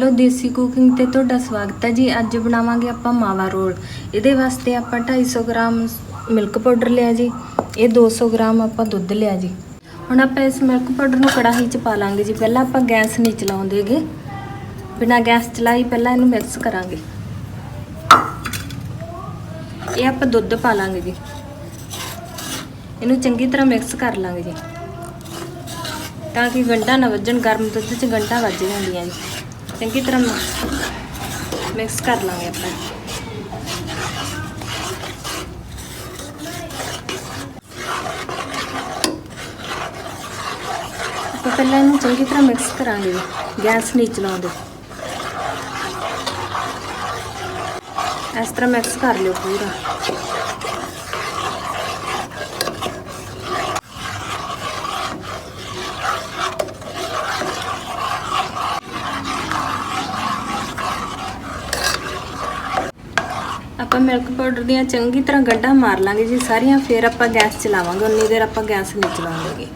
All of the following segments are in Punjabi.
ਹੈਲੋ ਦੇਸੀ ਕੁਕਿੰਗ ਤੇ ਤੁਹਾਡਾ ਸਵਾਗਤ ਹੈ ਜੀ। ਅੱਜ ਬਣਾਵਾਂਗੇ ਆਪਾਂ ਮਾਵਾ ਰੋਲ। ਇਹਦੇ ਵਾਸਤੇ ਆਪਾਂ 250 ਗ੍ਰਾਮ ਮਿਲਕ ਪਾਊਡਰ ਲਿਆ ਜੀ। ਇਹ 200 ਗ੍ਰਾਮ ਆਪਾਂ ਦੁੱਧ ਲਿਆ ਜੀ। ਹੁਣ ਆਪਾਂ ਇਸ ਮਿਲਕ ਪਾਊਡਰ ਨੂੰ ਕੜਾਹੀ 'ਚ ਪਾ ਲਾਂਗੇ ਜੀ। ਪਹਿਲਾਂ ਆਪਾਂ ਗੈਸ ਨਹੀਂ ਚਲਾਉਂਦੇਗੇ ਬਿਨਾਂ ਗੈਸ ਚਲਾਈ ਪਹਿਲਾਂ ਇਹਨੂੰ ਮਿਕਸ ਕਰਾਂਗੇ। ਇਹ ਆਪਾਂ ਦੁੱਧ ਪਾ ਲਾਂਗੇ ਜੀ। ਇਹਨੂੰ ਚੰਗੀ ਤਰ੍ਹਾਂ ਮਿਕਸ ਕਰ ਲਾਂਗੇ ਜੀ। ਤਾਂ ਕਿ ਗੰਢਾ ਨਾ ਵੱਜਣ। ਗਰਮ ਦੁੱਧ 'ਚ ਗੰਢਾ ਵੱਜ ਜਾਂਦੀਆਂ ਜੀ। ਚੰਗੀ ਤਰ੍ਹਾਂ ਮਿਕਸ ਕਰ ਲਾਂਗੇ ਆਪਾਂ। ਆਪਾਂ ਪਹਿਲਾਂ ਇਹਨੂੰ ਚੰਗੀ ਤਰ੍ਹਾਂ ਮਿਕਸ ਕਰਾਂਗੇ ਜੀ ਗੈਸ ਨਹੀਂ ਚਲਾਉਂਦੇ। ਇਸ ਤਰ੍ਹਾਂ ਮਿਕਸ ਕਰ ਲਿਓ ਪੂਰਾ। ਆਪਾਂ ਮਿਲਕ ਪਾਊਡਰ ਦੀਆਂ ਚੰਗੀ ਤਰ੍ਹਾਂ ਗੱਡਾ ਮਾਰ ਲਾਂਗੇ ਜੀ, ਸਾਰੀਆਂ ਫਿਰ ਆਪਾਂ ਗੈਸ ਚਲਾਵਾਂਗੇ, ਉਨੀ ਦੇਰ ਆਪਾਂ ਗੈਸ ਨਹੀਂ ਚਲਾਵਾਂਗੇ।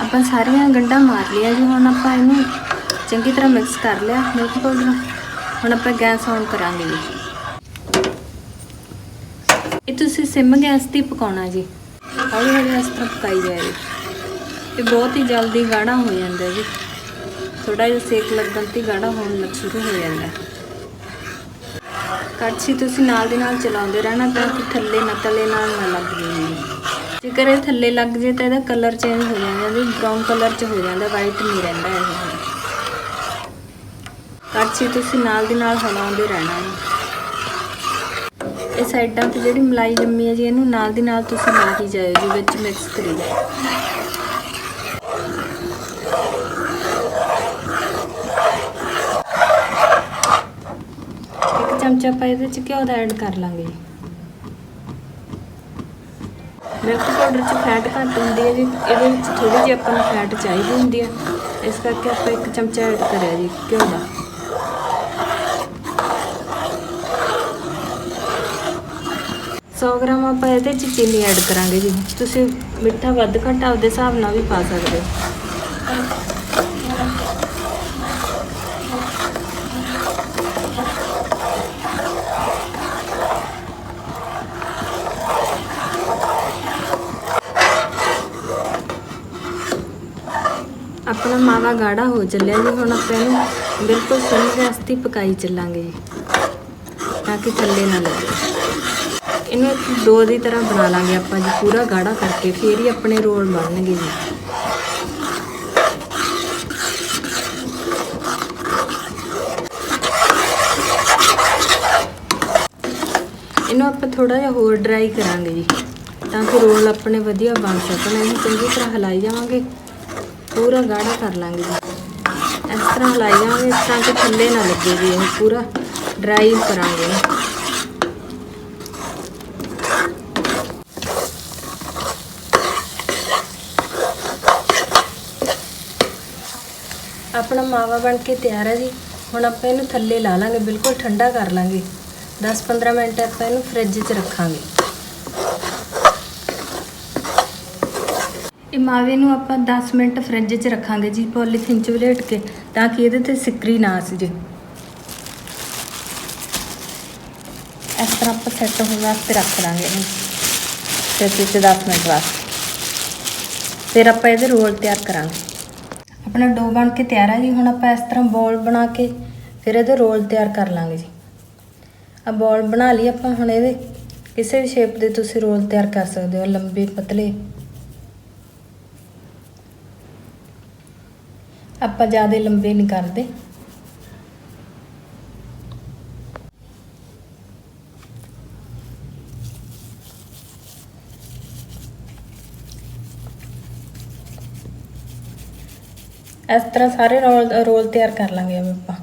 ਆਪਾਂ ਸਾਰੀਆਂ ਗੰਢਾਂ ਮਾਰ ਲਿਆ ਜੀ, ਹੁਣ ਆਪਾਂ ਇਹਨੂੰ ਚੰਗੀ ਤਰ੍ਹਾਂ ਮਿਕਸ ਕਰ ਲਿਆ ਮਿਲਕ ਪਾਊਡਰ ਹੁਣ ਆਪਾਂ ਗੈਸ ਔਨ ਕਰਾਂਗੇ ਜੀ। ਇਹ ਤੁਸੀਂ ਸਿਮ ਗੈਸ ਤੇ ਪਕਾਉਣਾ ਜੀ। ਹੌਲੀ ਹੌਲੀ ਇਸ ਤਰ੍ਹਾਂ ਪਕਾਈ ਜਾਏ ਇਹ ਬਹੁਤ ਹੀ ਜਲਦੀ ਗਾੜਾ ਹੋ ਜਾਂਦਾ ਜੀ। ਥੋੜਾ ਜਿਹਾ ਸੇਕ ਲੱਗਣ ਤੇ ਗਾੜਾ ਹੋਣ ਲੱਗ ਸ਼ੁਰੂ ਹੋ ਜਾਂਦਾ ਕੜਛੀ ਤੁਸੀਂ ਨਾਲ ਦੀ ਨਾਲ ਚਲਾਉਂਦੇ ਰਹਿਣਾ ਤਾਂ ਕਿ ਥੱਲੇ ਨਾ ਤਲੇ ਨਾਲ ਨਾ ਲੱਗ ਜਾਵੇ ਜੇਕਰ ਇਹ ਥੱਲੇ ਲੱਗ ਜੇ ਤਾਂ ਇਹਦਾ ਕਲਰ ਚੇਂਜ ਹੋ ਜਾਂਦਾ ਜੀ ਬ੍ਰਾਊਨ ਕਲਰ ਚ ਹੋ ਜਾਂਦਾ, ਵਾਈਟ ਨਹੀਂ ਰਹਿੰਦਾ ਇਹ। ਕੜਛੀ ਤੁਸੀਂ ਨਾਲ ਦੀ ਨਾਲ ਹਿਲਾਉਂਦੇ ਰਹਿਣਾ ਹੈ। ਇਹ ਸਾਈਡਾਂ ਤੇ ਜਿਹੜੀ ਮਲਾਈ ਜੰਮੀ ਹੈ ਜੀ, ਇਹਨੂੰ ਨਾਲ ਦੀ ਨਾਲ ਤੁਸੀਂ ਲਾਈ ਜਾਇਓ ਜੀ, ਵਿੱਚ ਮਿਕਸ ਕਰੀ ਜਾਓ ਇੱਕ ਚਮਚਾ ਆਪਾਂ ਇਹਦੇ ਚ ਘਿਓ ਦਾ ਐਡ ਕਰ ਲਾਂਗੇ। ਜੀ ਮਿਲਕ ਪਾਊਡਰ ਚ ਫੈਟ ਘੱਟ ਹੁੰਦੀ ਹੈ ਜੀ, ਇਹਦੇ ਵਿੱਚ ਥੋੜੀ ਜਿਹੀ ਆਪਾਂ ਨੂੰ ਫੈਟ ਚਾਹੀਦੀ ਹੁੰਦੀ ਹੈ। ਇਸ ਕਰਕੇ ਆਪਾਂ ਇੱਕ ਚਮਚਾ ਐਡ ਕਰਿਆ ਜੀ ਘਿਓ ਦਾ। ਸੌ ਗ੍ਰਾਮ ਆਪਾਂ ਇਹਦੇ ਚ ਚੀਨੀ ਐਡ ਕਰਾਂਗੇ ਜੀ। ਤੁਸੀਂ ਮਿੱਠਾ ਵੱਧ ਘੱਟ ਆਪਦੇ ਹਿਸਾਬ ਨਾਲ ਵੀ ਪਾ ਸਕਦੇ ਹੋ ਆਪਣਾ ਮਾਵਾ ਗਾੜਾ ਹੋ ਚੱਲਿਆ ਜੀ, ਹੁਣ ਆਪਾਂ ਇਹਨੂੰ ਬਿਲਕੁਲ ਸਿਮ ਗੈਸ ਪਕਾਈ ਚੱਲਾਂਗੇ ਜੀ, ਤਾਂ ਕਿ ਥੱਲੇ ਨਾ ਲੱਗੇ। ਇਹਨੂੰ ਦੋ ਦੀ ਤਰ੍ਹਾਂ ਬਣਾ ਲਾਂਗੇ ਆਪਾਂ ਜੀ, ਪੂਰਾ ਗਾੜਾ ਕਰਕੇ ਫੇਰ ਹੀ ਆਪਣੇ ਰੋਲ ਬਣਨਗੇ ਜੀ। ਇਹਨੂੰ ਆਪਾਂ ਥੋੜਾ ਜਿਹਾ ਹੋਰ ਡਰਾਈ ਕਰਾਂਗੇ ਜੀ, ਤਾਂ ਕਿ ਰੋਲ ਆਪਣੇ ਵਧੀਆ ਬਣ ਸਕਣ। ਇਹਨੂੰ ਚੰਗੀ ਤਰ੍ਹਾਂ ਹਿਲਾਈ ਜਾਵਾਂਗੇ। ਪੂਰਾ ਗਾੜਾ ਕਰ ਲਾਂਗੇ ਜੀ। ਇਸ ਤਰ੍ਹਾਂ ਹਿਲਾਈ ਜਾਵਾਂਗੇ ਤਰ੍ਹਾਂ ਕਿ ਥੱਲੇ ਨਾ ਲੱਗੇ ਜੀ ਇਹ ਪੂਰਾ ਡਰਾਈ ਕਰਾਂਗੇ। ਆਪਣਾ ਮਾਵਾ ਬਣ ਕੇ ਤਿਆਰ ਹੈ ਜੀ। ਹੁਣ ਆਪਾਂ ਇਹਨੂੰ ਥੱਲੇ ਲਾ ਲਾਂਗੇ, ਬਿਲਕੁਲ ਠੰਡਾ ਕਰ ਲਾਂਗੇ। 10-15 ਮਿੰਟ ਆਪਾਂ ਇਹਨੂੰ ਫ੍ਰਿਜ 'ਚ ਰੱਖਾਂਗੇ। ਇਹ ਮਾਵੇ ਨੂੰ ਆਪਾਂ 10 ਮਿੰਟ ਫਰਿੱਜ 'ਚ ਰੱਖਾਂਗੇ ਜੀ ਪੋਲੀਥੀਨ 'ਚ ਵਲੇਟ ਕੇ, ਤਾਂ ਕਿ ਇਹਦੇ ਤੇ ਸਿੱਕਰੀ ਨਾ ਆ ਜੇ ਇਸ ਤਰ੍ਹਾਂ ਆਪਾਂ ਸੈੱਟ ਹੋਣ ਵਾਸਤੇ ਰੱਖ ਲਾਂਗੇ ਇਹਨੂੰ ਫ੍ਰਿਜ 'ਚ 10 ਮਿੰਟ ਵਾਸਤੇ। ਫਿਰ ਆਪਾਂ ਇਹਦੇ ਰੋਲ ਤਿਆਰ ਕਰਾਂਗੇ। ਆਪਣਾ ਡੋ ਬਣ ਕੇ ਤਿਆਰ ਹੈ ਜੀ, ਹੁਣ ਆਪਾਂ ਇਸ ਤਰ੍ਹਾਂ ਬੋਲ ਬਣਾ ਕੇ ਫਿਰ ਇਹਦੇ ਰੋਲ ਤਿਆਰ ਕਰ ਲਾਂਗੇ ਜੀ। ਆ ਬੋਲ ਬਣਾ ਲਈ ਆਪਾਂ ਹੁਣ ਇਹਦੇ, ਕਿਸੇ ਵੀ ਸ਼ੇਪ ਦੇ ਤੁਸੀਂ ਰੋਲ ਤਿਆਰ ਕਰ ਸਕਦੇ ਹੋ, ਲੰਬੇ, ਪਤਲੇ। ਆਪਾਂ ਜ਼ਿਆਦਾ ਲੰਬੇ ਨਹੀਂ ਕਰਦੇ। ਇਸ ਤਰ੍ਹਾਂ ਸਾਰੇ ਰੋਲ ਰੋਲ ਤਿਆਰ ਕਰ ਲਾਂਗੇ ਐਵੇਂ ਆਪਾਂ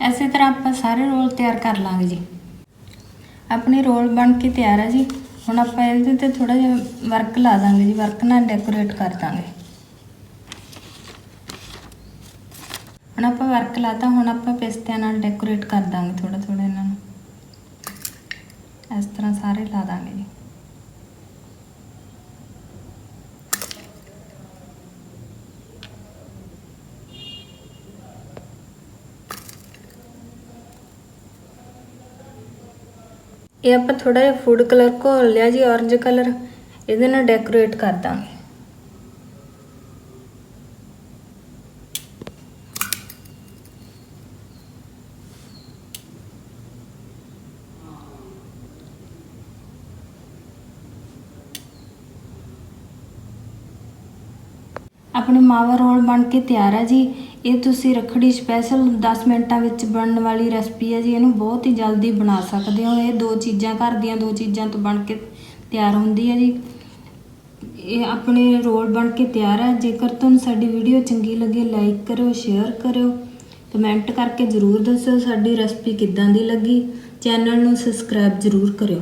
ਐਸੇ ਤਰ੍ਹਾਂ ਆਪਾਂ ਸਾਰੇ ਰੋਲ ਤਿਆਰ ਕਰ ਲਾਂਗੇ ਜੀ। ਆਪਣੇ ਰੋਲ ਬਣ ਕੇ ਤਿਆਰ ਹੈ ਜੀ। ਹੁਣ ਆਪਾਂ ਇਹਦੇ ਤੇ ਥੋੜਾ ਜਿਹਾ ਵਰਕ ਲਾ ਦਾਂਗੇ ਜੀ। ਵਰਕ ਨਾਲ ਡੈਕੋਰੇਟ ਕਰ ਦਾਂਗੇ। ਹੁਣ ਆਪਾਂ ਵਰਕ ਲਾਤਾ, ਹੁਣ ਆਪਾਂ ਪਿਸਤਿਆਂ ਨਾਲ ਡੈਕੋਰੇਟ ਕਰ ਦਾਂਗੇ ਥੋੜਾ ਥੋੜਾ ਇਹਨਾਂ ਨੂੰ। ਇਸ ਤਰ੍ਹਾਂ ਸਾਰੇ ਲਾ ਦਾਂਗੇ ਜੀ। ਇਹ ਆਪਾਂ ਥੋੜਾ ਜਿਹਾ ਫੂਡ ਕਲਰ ਘੋਲ ਲਿਆ ਜੀ ਔਰੰਜ ਕਲਰ ਇਹਦੇ ਨਾਲ ਡੈਕੋਰੇਟ ਕਰ ਦਾਂਗੇ। ਆਪਣੇ ਮਾਵਾ ਰੋਲ ਬਣ ਕੇ ਤਿਆਰ ਹੈ ਜੀ। ਇਹ ਤੁਸੀਂ ਰੱਖੜੀ ਸਪੈਸ਼ਲ 10 ਮਿੰਟਾਂ ਵਿੱਚ ਬਣਨ ਵਾਲੀ ਰੈਸਪੀ ਹੈ ਜੀ, ਇਹਨੂੰ ਬਹੁਤ ਹੀ ਜਲਦੀ ਬਣਾ ਸਕਦੇ ਹੋ। ਇਹ ਦੋ ਚੀਜ਼ਾਂ, ਘਰ ਦੀਆਂ ਦੋ ਚੀਜ਼ਾਂ ਤੋਂ ਬਣ ਕੇ ਤਿਆਰ ਹੁੰਦੀ ਹੈ ਜੀ। ਇਹ ਆਪਣੇ ਰੋਲ ਬਣ ਕੇ ਤਿਆਰ ਹੈ। ਜੇਕਰ ਤੁਹਾਨੂੰ ਸਾਡੀ ਵੀਡੀਓ ਚੰਗੀ ਲੱਗੇ ਲਾਈਕ ਕਰਿਓ ਸ਼ੇਅਰ ਕਰਿਓ ਕਮੈਂਟ ਕਰਕੇ ਜਰੂਰ ਦੱਸਿਓ ਸਾਡੀ ਰੈਸਪੀ ਕਿੱਦਾਂ ਦੀ ਲੱਗੀ। ਚੈਨਲ ਨੂੰ ਸਬਸਕ੍ਰਾਈਬ ਜਰੂਰ ਕਰਿਓ।